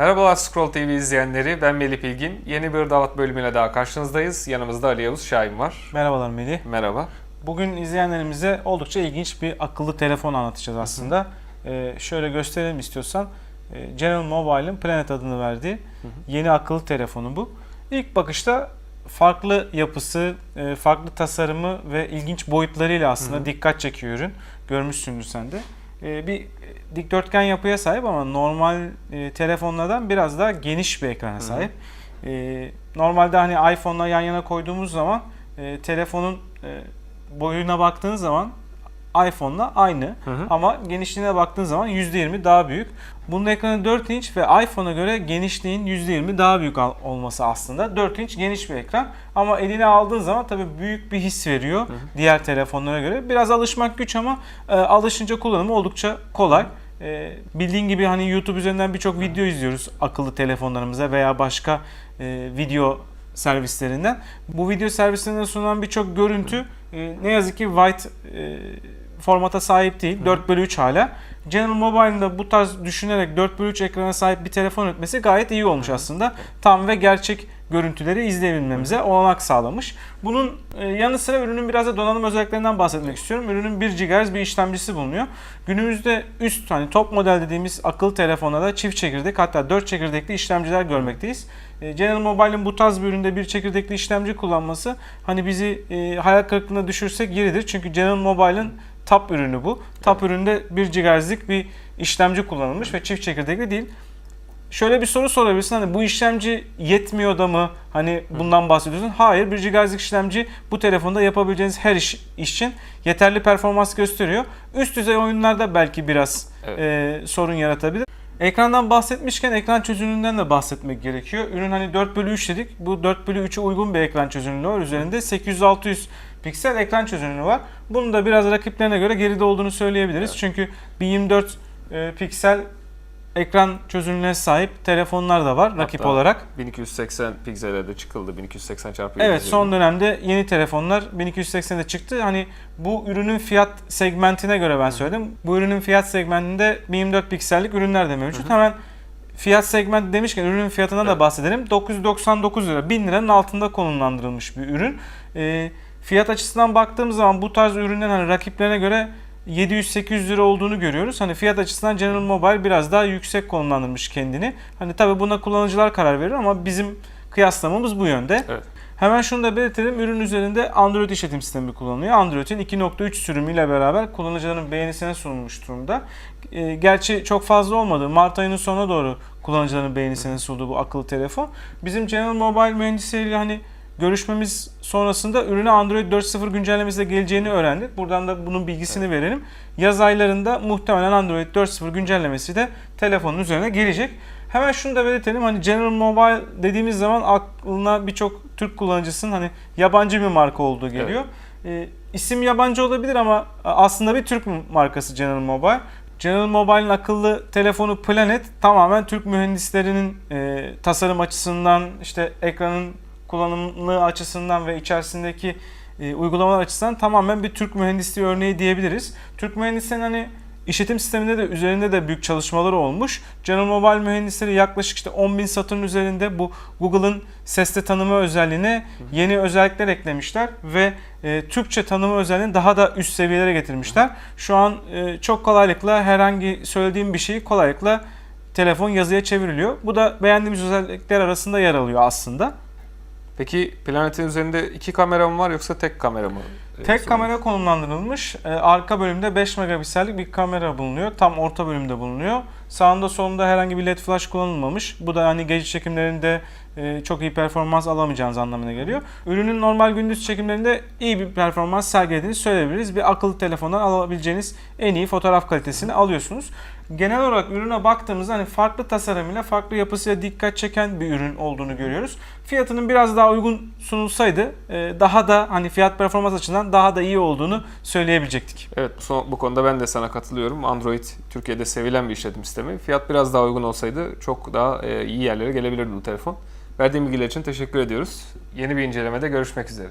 Merhabalar Scroll TV izleyenleri. Ben Melih Bilgin. Yeni bir davat bölümüyle daha karşınızdayız. Yanımızda Ali Yavuz Şahin var. Merhabalar Melih. Merhaba. Bugün izleyenlerimize oldukça ilginç bir akıllı telefon anlatacağız aslında. Ee, şöyle gösterelim istiyorsan. Ee, General Mobile'ın Planet adını verdiği yeni akıllı telefonu bu. İlk bakışta farklı yapısı, e, farklı tasarımı ve ilginç boyutlarıyla aslında Hı hı. dikkat çekiyor ürün. Görmüşsündür sen de. Ee, bir dikdörtgen yapıya sahip ama normal e, telefonlardan biraz daha geniş bir ekrana hı. sahip. Ee, normalde hani iPhone'la yan yana koyduğumuz zaman e, telefonun e, boyuna baktığın zaman iPhone'la aynı Hı hı. ama genişliğine baktığın zaman %20 daha büyük. Bunun ekranı 4 inç ve iPhone'a göre genişliğin %20 daha büyük olması aslında. 4 inç geniş bir ekran ama eline aldığın zaman tabii büyük bir his veriyor hı. diğer telefonlara göre. Biraz alışmak güç ama e, alışınca kullanımı oldukça kolay. E, bildiğin gibi hani YouTube üzerinden birçok video izliyoruz akıllı telefonlarımıza veya başka e, video servislerinden. Bu video servislerinden sunulan birçok görüntü e, ne yazık ki white e, formata sahip değil. 4 bölü 3 hala. General Mobile'ın da bu tarz düşünerek 4 bölü 3 ekrana sahip bir telefon üretmesi gayet iyi olmuş aslında. Tam ve gerçek görüntüleri izleyebilmemize olanak sağlamış. Bunun e, yanı sıra ürünün biraz da donanım özelliklerinden bahsetmek istiyorum. Ürünün 1 GHz bir işlemcisi bulunuyor. Günümüzde üst hani top model dediğimiz akıllı telefonlarda çift çekirdek hatta 4 çekirdekli işlemciler görmekteyiz. E, General Mobile'ın bu tarz bir üründe bir çekirdekli işlemci kullanması hani bizi e, hayal kırıklığına düşürsek yeridir. Çünkü General Mobile'ın top ürünü bu. Top üründe 1 GHz'lik bir işlemci kullanılmış ve çift çekirdekli değil. Şöyle bir soru sorabilirsin hani bu işlemci yetmiyor da mı hani bundan bahsediyorsun? Hayır 1 GHz'lik işlemci bu telefonda yapabileceğiniz her iş için yeterli performans gösteriyor. Üst düzey oyunlarda belki biraz Evet. e, sorun yaratabilir. Ekrandan bahsetmişken ekran çözünürlüğünden de bahsetmek gerekiyor. Ürün hani 4 bölü 3 dedik. Bu 4 bölü 3'e uygun bir ekran çözünürlüğü var. Üzerinde 800-600 piksel ekran çözünürlüğü var. Bunun da biraz rakiplerine göre geride olduğunu söyleyebiliriz. Evet. Çünkü 1024 e, piksel ekran çözünürlüğüne sahip telefonlar da var rakip Hatta olarak. 1280 piksele de çıkıldı. 1280 çarpı Evet 720. son dönemde yeni telefonlar 1280'de çıktı. Hani bu ürünün fiyat segmentine göre ben söyledim. Bu ürünün fiyat segmentinde 1024 piksellik ürünler de mevcut. Hemen fiyat segmenti demişken ürünün fiyatından da Evet. bahsedelim. 999 lira 1000 liranın altında konumlandırılmış bir ürün. Ee, fiyat açısından baktığımız zaman bu tarz ürünlerin hani rakiplerine göre 700-800 lira olduğunu görüyoruz. Hani fiyat açısından General Mobile biraz daha yüksek konumlandırmış kendini. Hani tabi buna kullanıcılar karar verir ama bizim kıyaslamamız bu yönde. Evet. Hemen şunu da belirtelim. Ürün üzerinde Android işletim sistemi kullanılıyor. Android'in 2.3 sürümüyle beraber kullanıcıların beğenisine sunulmuş durumda. E, gerçi çok fazla olmadı. Mart ayının sonuna doğru kullanıcıların beğenisine sunuldu bu akıllı telefon. Bizim General Mobile mühendisleriyle hani görüşmemiz sonrasında ürüne Android 4.0 güncellemesiyle geleceğini öğrendik. Buradan da bunun bilgisini verelim. Yaz aylarında muhtemelen Android 4.0 güncellemesi de telefonun üzerine gelecek. Hemen şunu da belirtelim. Hani General Mobile dediğimiz zaman aklına birçok Türk kullanıcısının hani yabancı bir marka olduğu geliyor. Ee, isim yabancı olabilir ama aslında bir Türk markası General Mobile. General Mobile'ın akıllı telefonu Planet tamamen Türk mühendislerinin e, tasarım açısından, işte ekranın kullanımlı açısından ve içerisindeki e, uygulamalar açısından tamamen bir Türk mühendisliği örneği diyebiliriz. Türk mühendislerin hani işletim sisteminde de üzerinde de büyük çalışmaları olmuş. General Mobile mühendisleri yaklaşık işte 10.000 satırın üzerinde bu Google'ın sesli tanıma özelliğine yeni özellikler eklemişler ve e, Türkçe tanıma özelliğini daha da üst seviyelere getirmişler. Şu an e, çok kolaylıkla herhangi söylediğim bir şeyi kolaylıkla telefon yazıya çevriliyor. Bu da beğendiğimiz özellikler arasında yer alıyor aslında. Peki planetin üzerinde iki kamera mı var yoksa tek kamera mı? Ee, Tek kamera konumlandırılmış. Ee, arka bölümde 5 megapiksellik bir kamera bulunuyor. Tam orta bölümde bulunuyor. Sağında solunda herhangi bir led flash kullanılmamış. Bu da hani gece çekimlerinde çok iyi performans alamayacağınız anlamına geliyor. Ürünün normal gündüz çekimlerinde iyi bir performans sergilediğini söyleyebiliriz. Bir akıllı telefondan alabileceğiniz en iyi fotoğraf kalitesini alıyorsunuz. Genel olarak ürüne baktığımızda hani farklı tasarımıyla, farklı yapısıyla dikkat çeken bir ürün olduğunu görüyoruz. Fiyatının biraz daha uygun sunulsaydı e, daha da hani fiyat performans açısından daha da iyi olduğunu söyleyebilecektik. Evet bu, bu konuda ben de sana katılıyorum. Android Türkiye'de sevilen bir işletim sistemi. Fiyat biraz daha uygun olsaydı çok daha e, iyi yerlere gelebilirdi bu telefon. Verdiğin bilgiler için teşekkür ediyoruz. Yeni bir incelemede görüşmek üzere.